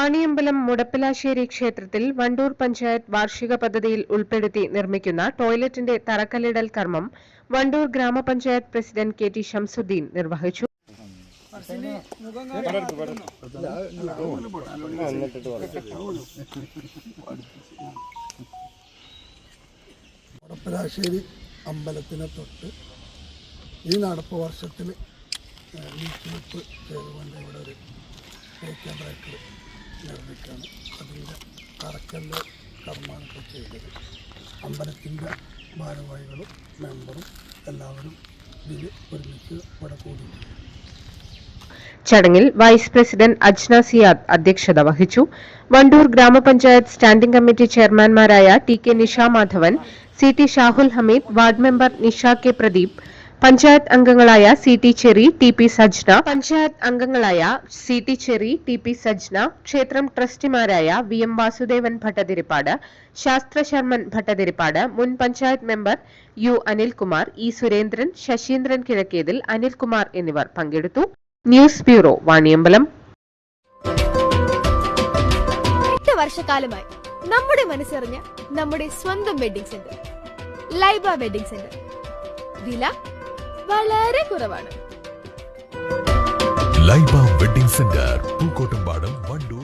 വാണിയമ്പലം മുടപ്പിലാശ്ശേരി ക്ഷേത്രത്തിൽ വണ്ടൂർ പഞ്ചായത്ത് വാർഷിക പദ്ധതിയിൽ ഉൾപ്പെടുത്തി നിർമ്മിക്കുന്ന ടോയ്ലറ്റിന്റെ തറക്കല്ലിടൽ കർമ്മം വണ്ടൂർ ഗ്രാമപഞ്ചായത്ത് പ്രസിഡന്റ് കെ ടി ഷംസുദ്ദീൻ നിർവഹിച്ചു. മുടപ്പിലാശ്ശേരി അമ്പലത്തിനെ തൊട്ട് ഈ നടപ്പ് വർഷത്തിൽ ഇവിടെ ഒരു നിർമ്മിക്കുകയാണ് അതിന്റെ കറക്കല്ല് ഇപ്പോൾ ചെയ്തത്. അമ്പലത്തിന്റെ ഭാരവാഹികളും മെമ്പറും എല്ലാവരും ഇതിൽ ഒരുമിച്ച് ഇവിടെ കൂടിയിട്ടുണ്ട്. ചടങ്ങിൽ വൈസ് പ്രസിഡന്റ് അജ്ന സിയാദ് അധ്യക്ഷത വഹിച്ചു. വണ്ടൂർ ഗ്രാമപഞ്ചായത്ത് standing committee ചെയർമാൻമാരായ T K Nisha Madhavan C T Shahul Hameed ward member Nisha K Pradeep panchayat അംഗങ്ങളായ C T Cherry T P Sajna panchayat അംഗങ്ങളായ C T Cherry T P Sajna ക്ഷേത്രം ട്രസ്റ്റിമാരായ V M Vasudevan Bhattathiripad Shastra Sharman Bhattathiripad മുൻ panchayat member U Anilkumar E Surendran Sasheendran Kizhakkethil Anilkumar എന്നിവർ പങ്കെടുത്തു. News bureau Vaniyambalam. വർഷക്കാലമായി നമ്മുടെ മനസ്സറിഞ്ഞ നമ്മുടെ സ്വന്തം wedding centre Laiba wedding centre. വില വളരെ കുറവാണ്. Laiba wedding centre Pookkottumpadam Wandoor